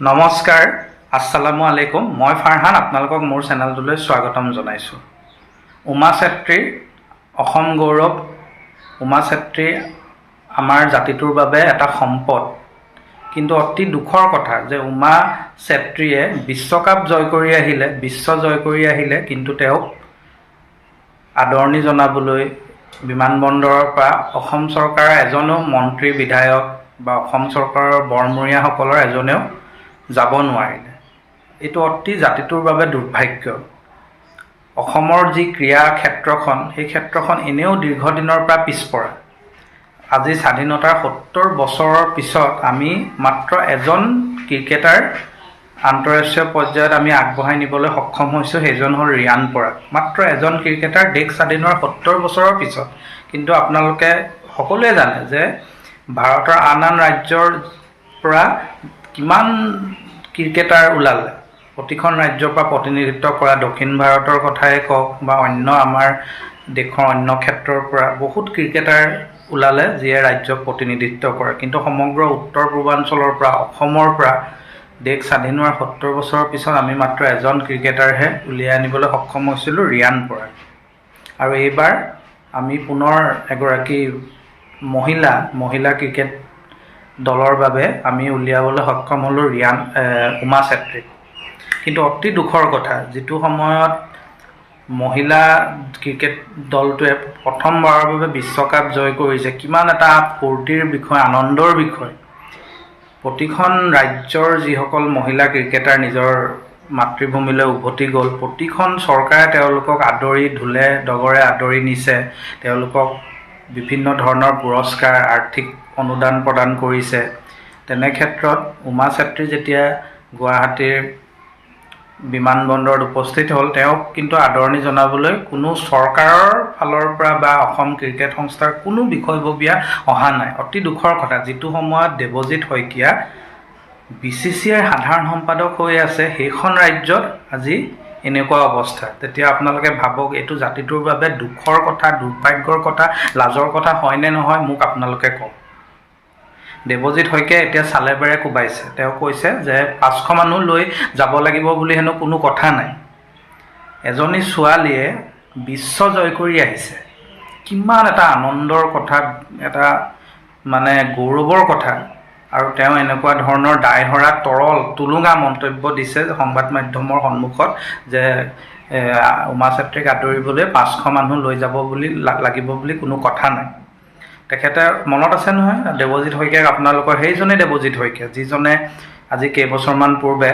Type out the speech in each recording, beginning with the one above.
নমস্কাৰ আছালামু আলাইকুম। মই ফাৰহান আপোনালোকক মোৰ চেনেলটোলৈ স্বাগতম জনাইছোঁ। উমা চেত্ৰীৰ অসম গৌৰৱ। উমা চেত্ৰী আমাৰ জাতিটোৰ বাবে এটা সম্পদ। কিন্তু অতি দুখৰ কথা যে উমা চেত্ৰীয়ে বিশ্বকাপ জয় কৰি আহিলে বিশ্ব জয় কৰি আহিলে কিন্তু তেওঁক আদৰণি জনাবলৈ বিমানবন্দৰৰ পৰা অসম চৰকাৰৰ এজনো মন্ত্ৰী বিধায়ক বা অসম চৰকাৰৰ বৰমূৰীয়াসকলৰ এজনেও যাব নোৱাৰিলে। এইটো অতি জাতিটোৰ বাবে দুৰ্ভাগ্য। অসমৰ যি ক্ৰীড়া ক্ষেত্ৰখন সেই ক্ষেত্ৰখন এনেও দীৰ্ঘদিনৰ পৰা পিছপৰা আজি স্বাধীনতাৰ সত্তৰ বছৰৰ পিছত আমি মাত্ৰ এজন ক্ৰিকেটাৰ আন্তঃৰাষ্ট্ৰীয় পৰ্যায়ত আমি আগবঢ়াই নিবলৈ সক্ষম হৈছোঁ সেইজন হ'ল ৰিয়ান পৰাগ। মাত্ৰ এজন ক্ৰিকেটাৰ দেশ স্বাধীন হোৱাৰ সত্তৰ বছৰৰ পিছত। কিন্তু আপোনালোকে সকলোৱে জানে যে ভাৰতৰ আন আন ৰাজ্যৰ পৰা কিমান ক্ৰিকেটাৰ ওলালে? প্ৰতিখন ৰাজ্যৰ পৰা প্ৰতিনিধিত্ব কৰা দক্ষিণ ভাৰতৰ কথাই কওক বা অন্য আমাৰ দেশৰ অন্য ক্ষেত্ৰৰ পৰা বহুত ক্ৰিকেটাৰ ওলালে যিয়ে ৰাজ্যক প্ৰতিনিধিত্ব কৰে। কিন্তু সমগ্ৰ উত্তৰ পূৰ্বাঞ্চলৰ পৰা অসমৰ পৰা দেশ স্বাধীন হোৱাৰ সত্তৰ বছৰৰ পিছত আমি মাত্ৰ এজন ক্ৰিকেটাৰহে উলিয়াই আনিবলৈ সক্ষম হৈছিলোঁ ৰিয়ান পৰাগ। আৰু এইবাৰ আমি পুনৰ এগৰাকী মহিলা মহিলা ক্ৰিকেট দলৰ বাবে আমি উলিয়াবলৈ সক্ষম হ'লোঁ ৰিয়ান উমা চেত্ৰীক কিন্তু অতি দুখৰ কথা যিটো সময়ত মহিলা ক্ৰিকেট দলটোৱে প্ৰথমবাৰৰ বাবে বিশ্বকাপ জয় কৰিছে কিমান এটা ফূৰ্তিৰ বিষয় আনন্দৰ বিষয়। প্ৰতিখন ৰাজ্যৰ যিসকল মহিলা ক্ৰিকেটাৰ নিজৰ মাতৃভূমিলৈ উভতি গ'ল প্ৰতিখন চৰকাৰে তেওঁলোকক আদৰি ধোলে ডগৰে আদৰি নিছে তেওঁলোকক বিভিন্ন ধৰণৰ পুৰস্কাৰ আৰ্থিক অনুদান প্ৰদান কৰিছে। তেনে ক্ষেত্ৰত উমা চেত্ৰী যেতিয়া গুৱাহাটীৰ বিমানবন্দৰত উপস্থিত হ'ল তেওঁক কিন্তু আদৰণি জনাবলৈ কোনো চৰকাৰৰ ফালৰ পৰা বা অসম ক্ৰিকেট সংস্থাৰ কোনো বিষয়ববীয়া অহা নাই। অতি দুখৰ কথা যিটো সময়ত Debajit Saikia B C C আইৰ সাধাৰণ সম্পাদক হৈ আছে সেইখন ৰাজ্যত আজি এনেকুৱা অৱস্থা। তেতিয়া আপোনালোকে ভাবক এইটো জাতিটোৰ বাবে দুখৰ কথা দুৰ্ভাগ্যৰ কথা লাজৰ কথা হয়নে নহয় মোক আপোনালোকে কওক। দেৱজিৎ শইকীয়াই এতিয়া চালে বেৰে কোবাইছে। তেওঁ কৈছে যে পাঁচশ মানুহ লৈ যাব লাগিব বুলি হেনো কোনো কথা নাই। এজনী ছোৱালীয়ে বিশ্ব জয় কৰি আহিছে। কিমান এটা আনন্দৰ কথা এটা মানে গৌৰৱৰ কথা। আৰু তেওঁ এনেকুৱা ধৰণৰ দায়হৰা তৰল টুলুঙা মন্তব্য দিছে সংবাদ মাধ্যমৰ সন্মুখত যে উমা চেত্ৰীক আদৰিবলৈ পাঁচশ মানুহ লৈ যাব বুলি লাগিব বুলি কোনো কথা নাই। তেখেতে মনত আছে নহয় দেৱজিৎ শইকীয়াক আপোনালোকৰ সেইজনেই দেৱজিৎ শইকীয়া যিজনে আজি কেইবছৰমান পূৰ্বে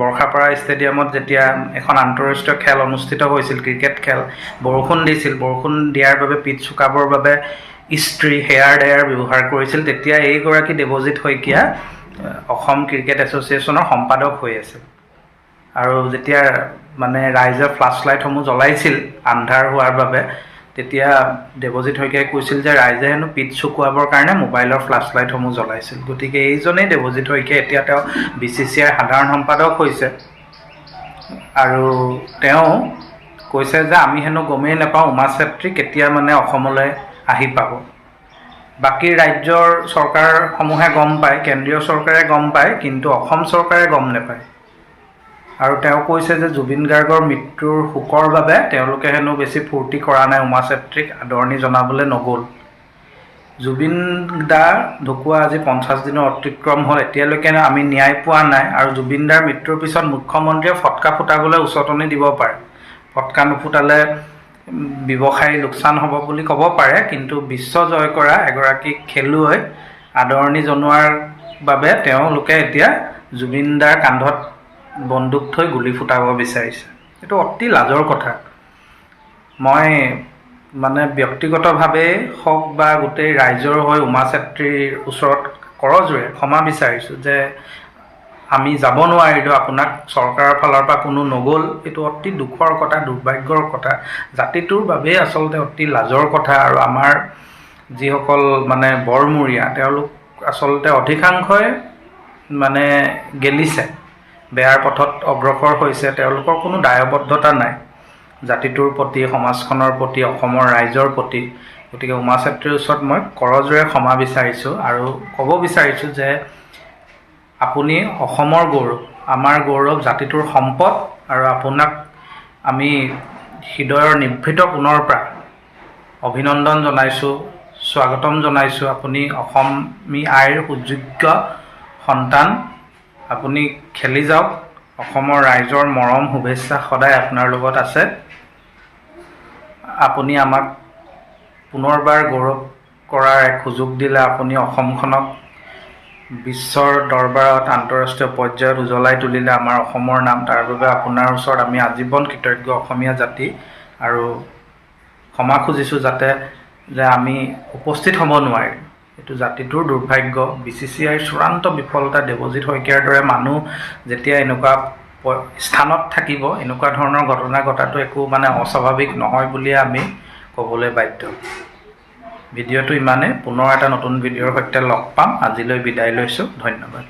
বৰ্ষাপাৰা ষ্টেডিয়ামত যেতিয়া এখন আন্তঃৰাষ্ট্ৰীয় খেল অনুষ্ঠিত হৈছিল ক্ৰিকেট খেল বৰষুণ দিছিল বৰষুণ দিয়াৰ বাবে পিট শুকাবৰ বাবে ইস্ত্ৰি হেয়াৰ ড্ৰায়াৰ ব্যৱহাৰ কৰিছিল তেতিয়া এইগৰাকী দেৱজিৎ শইকীয়া অসম ক্ৰিকেট এছ'চিয়েশ্যনৰ সম্পাদক হৈ আছিল। আৰু যেতিয়া মানে ৰাইজে ফ্লাছ লাইটসমূহ জ্বলাইছিল আন্ধাৰ হোৱাৰ বাবে তেতিয়া দেৱজিৎ শইকীয়াই কৈছিল যে ৰাইজে হেনো পিঠ চুকুৱাবৰ কাৰণে মোবাইলৰ ফ্লাছ লাইটসমূহ জ্বলাইছিল। গতিকে এইজনেই দেৱজিৎ শইকীয়া এতিয়া তেওঁ বি চি চি আইৰ সাধাৰণ সম্পাদক হৈছে। আৰু তেওঁ কৈছে যে আমি হেনো গমেই নাপাওঁ উমা চেত্ৰী কেতিয়া মানে অসমলৈ আহি পাব। বাকী ৰাজ্যৰ চৰকাৰসমূহে গম পায় কেন্দ্ৰীয় চৰকাৰে গম পায় কিন্তু অসম চৰকাৰে গম নাপায়। আৰু তেওঁ কৈছে যে জুবিন গাৰ্গৰ মৃত্যুৰ শোকৰ বাবে তেওঁলোকে হেনো বেছি ফূৰ্তি কৰা নাই উমা চেত্ৰীক আদৰণি জনাবলৈ নগ'ল। জুবিন দা ঢুকুৱা আজি পঞ্চাছ দিনৰ অতিক্ৰম হ'ল এতিয়ালৈকে আমি ন্যায় পোৱা নাই আৰু জুবিন দাৰ মৃত্যুৰ পিছত মুখ্যমন্ত্ৰীয়ে ফটকা ফুটাবলৈ উচতনি দিব পাৰে। ফটকা নুফুটালে ব্যৱসায়ী লোকচান হ'ব বুলি ক'ব পাৰে কিন্তু বিশ্ব জয় কৰা এগৰাকী খেলুৱৈ আদৰণি জনোৱাৰ বাবে তেওঁলোকে এতিয়া জুবিন দাৰ কান্ধত বন্দুক থৈ গুলী ফুটাব বিচাৰিছে। এইটো অতি লাজৰ কথা। মই মানে ব্যক্তিগতভাৱেই হওক বা গোটেই ৰাইজৰ হৈ উমা চেত্ৰীৰ ওচৰত কৰজোৰে ক্ষমা বিচাৰিছোঁ যে আমি যাব নোৱাৰিলোঁ আপোনাক চৰকাৰৰ ফালৰ পৰা কোনো নগ'ল। এইটো অতি দুখৰ কথা দুৰ্ভাগ্যৰ কথা। জাতিটোৰ বাবেই আচলতে অতি লাজৰ কথা আৰু আমাৰ যিসকল মানে বৰমূৰীয়া তেওঁলোক আচলতে অধিকাংশই মানে গেলিছে। বেয়াৰ পথত অগ্ৰসৰ হৈছে তেওঁলোকৰ কোনো দায়বদ্ধতা নাই। জাতিটোৰ প্ৰতি সমাজখনৰ প্ৰতি অসমৰ ৰাইজৰ প্ৰতি। গতিকে উমা চেত্ৰীৰ ওচৰত মই কৰজোৰে ক্ষমা বিচাৰিছোঁ আৰু ক'ব বিচাৰিছোঁ যে আপুনি অসমৰ গৌৰৱ আমাৰ গৌৰৱ জাতিটোৰ সম্পদ আৰু আপোনাক আমি হৃদয়ৰ নিভৃত কোণৰ পৰা অভিনন্দন জনাইছোঁ স্বাগতম জনাইছোঁ। আপুনি অসমী আইৰ সুযোগ্য সন্তান। আপুনি খেলি যাওক। অসমৰ ৰাইজৰ মৰম শুভেচ্ছা সদায় আপোনাৰ লগত আছে। আপুনি আমাক পুনৰবাৰ গৌৰৱ কৰাৰ এক সুযোগ দিলে আপুনি অসমখনক। বিশ্বৰ দৰবাৰত আন্তঃৰাষ্ট্ৰীয় পৰ্যায়ত উজ্বলাই তুলিলে আমাৰ অসমৰ নাম। তাৰ বাবে আপোনাৰ ওচৰত আমি আজীৱন কৃতজ্ঞ অসমীয়া জাতি। আৰু ক্ষমা খুজিছোঁ যাতে যে আমি উপস্থিত হ'ব নোৱাৰিম। এইটো জাতিটোৰ দুৰ্ভাগ্য। বি চি চি আইৰ চূড়ান্ত বিফলতা দেৱজিৎ শইকীয়াৰ দৰে মানুহ যেতিয়া এনেকুৱা স্থানত থাকিব এনেকুৱা ধৰণৰ ঘটনা ঘটাটো একো মানে অস্বাভাৱিক নহয় বুলিয়ে আমি ক'বলৈ বাধ্য। ভিডিঅ'টো ইমানেই। পুনৰ এটা নতুন ভিডিঅ'ৰ সৈতে লগ পাম। আজিলৈ বিদায় লৈছোঁ। ধন্যবাদ।